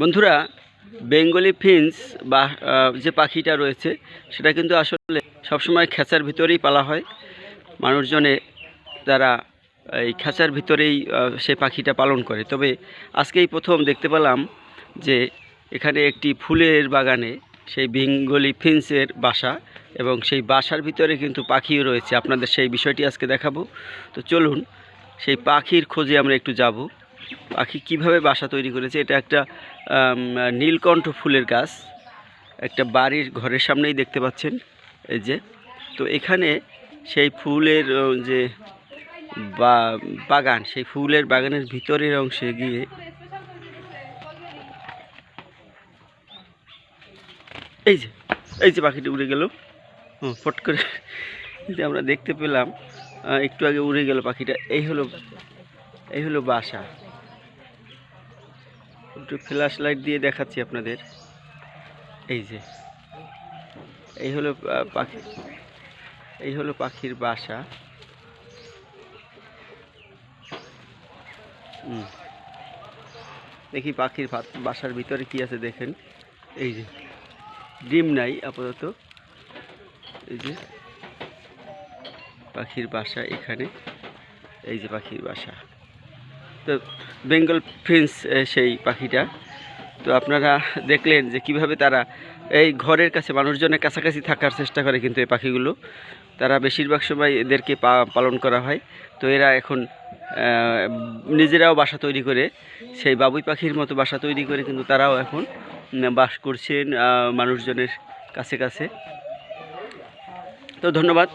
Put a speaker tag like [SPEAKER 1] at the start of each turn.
[SPEAKER 1] বন্ধুরা, বেঙ্গলি ফিন্স বা যে পাখিটা রয়েছে, সেটা কিন্তু আসলে সবসময় খেঁচার ভিতরেই পালা হয়। মানুষজনে তারা এই খাঁচার ভিতরেই সে পাখিটা পালন করে। তবে আজকেই প্রথম দেখতে পেলাম যে এখানে একটি ফুলের বাগানে সেই বেঙ্গলি ফিন্সের বাসা এবং সেই বাসার ভিতরে কিন্তু পাখিও রয়েছে। আপনাদের সেই বিষয়টি আজকে দেখাবো। তো চলুন, সেই পাখির খোঁজে আমরা একটু যাব। পাখি কীভাবে বাসা তৈরি করেছে এটা একটা নীলকণ্ঠ ফুলের গাছ একটা বাড়ির ঘরের সামনেই দেখতে পাচ্ছেন এই যে। তো এখানে সেই ফুলের যে বা বাগান সেই ফুলের বাগানের ভিতরের অংশে গিয়ে এই যে এই যে পাখিটি উড়ে গেল। হুম, ফট করে যে আমরা দেখতে পেলাম একটু আগে উড়ে গেল পাখিটা। এই হলো এই হলো বাসা। একটু ফ্ল্যাশ লাইট দিয়ে দেখাচ্ছি আপনাদের। এই যে, এই হলো পাখি, এই হলো পাখির বাসা। দেখি পাখির বাসার ভিতরে কি আছে দেখেন। এই যে, ডিম নাই আপাতত। এই যে, পাখির বাসা এখানে। এই যে পাখির বাসা। তো বেঙ্গল আহ, সেই পাখিটা। তো আপনারা দেখলেন যে কীভাবে তারা এই ঘরের কাছে মানুষজনের কাছাকাছি থাকার চেষ্টা করে কিন্তু এই পাখিগুলো। তারা বেশিরভাগ সময় এদেরকে পালন করা হয়। তো এরা এখন নিজেরাও বাসা তৈরি করে সেই বাবুই পাখির মতো বাসা তৈরি করে কিন্তু তারাও এখন বাস করছেন মানুষজনের কাছে কাছে। তো ধন্যবাদ।